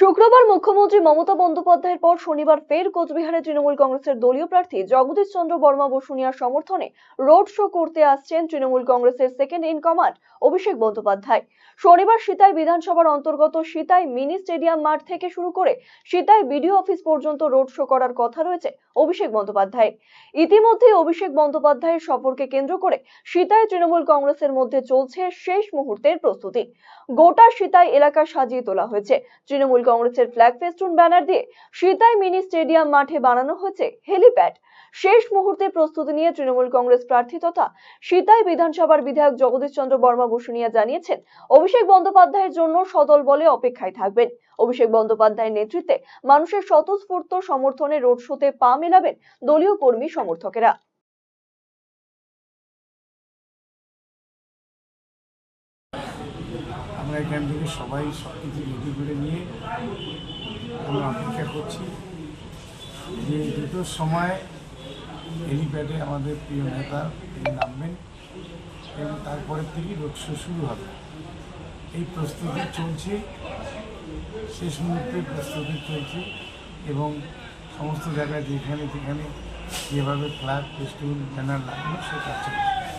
শুক্রবার মুখ্যমন্ত্রী মমতা বন্দ্যোপাধ্যায়ের পর শনিবার ফের কোচবিহারে তৃণমূল কংগ্রেসের দলীয় প্রার্থী জগদীশ চন্দ্র বর্মা বসুনিয়ার সমর্থনে রোড শো করতে আসছেন তৃণমূল কংগ্রেসের second in command Abhishek Bandyopadhyay. শনিবার সিতাই বিধানসভার অন্তর্গত সিতাই মিনি স্টেডিয়াম মাঠ থেকে শুরু করে সিতাই বিডিও অফিস পর্যন্ত রোড শো করার কথা রয়েছে অভিষেক বন্দ্যোপাধ্যায় ইতিমধ্যে অভিষেক বন্দ্যোপাধ্যায়ের সফরকে কেন্দ্র করে সিতাই তৃণমূল কংগ্রেসের মধ্যে চলছে শেষ মুহূর্তের প্রস্তুতি। গোটা সিতাই এলাকা সাজিয়ে তোলা হয়েছে। তৃণমূল কংগ্রেসের ফ্ল্যাগ ফেস্টুন ব্যানার দিয়ে সিতাই মিনি স্টেডিয়াম মাঠে বানানো হয়েছে হেলিপ্যাড শেষ মুহূর্তে প্রস্তুতি নিয়ে তৃণমূল কংগ্রেস প্রার্থী তথা সিতাই বিধানসভার বিধায়ক জগদীশ চন্দ্র বর্মা বসুনিয়া জানিয়েছেন, অভিষেক বন্দ্যোপাধ্যায়ের জন্য সদল বলে অপেক্ষায় থাকবেন। অভিষেক বন্দ্যোপাধ্যায়ের নেতৃত্বে মানুষের স্বতঃস্ফূর্ত সমর্থনে রোড শোতে পা মেলাবেন দলীয় কর্মী সমর্থকেরা। আমরা এখান থেকে সবাই সব কিছু রেডি করে নিয়ে আমরা অপেক্ষা করছি যে দুটোর সময় হেলিপ্যাডে আমাদের প্রিয় নেতা তিনি নামবেন এবং তারপরের থেকেই রোড শো শুরু হবে। এই প্রস্তুতি চলছে, শেষ মুহূর্তে প্রস্তুতি চলছে এবং সমস্ত জায়গায় যেখানে যেখানে যেভাবে ফ্ল্যাগ ফেস্টিভ্যাল ব্যানার লাগল সেটা চলছে।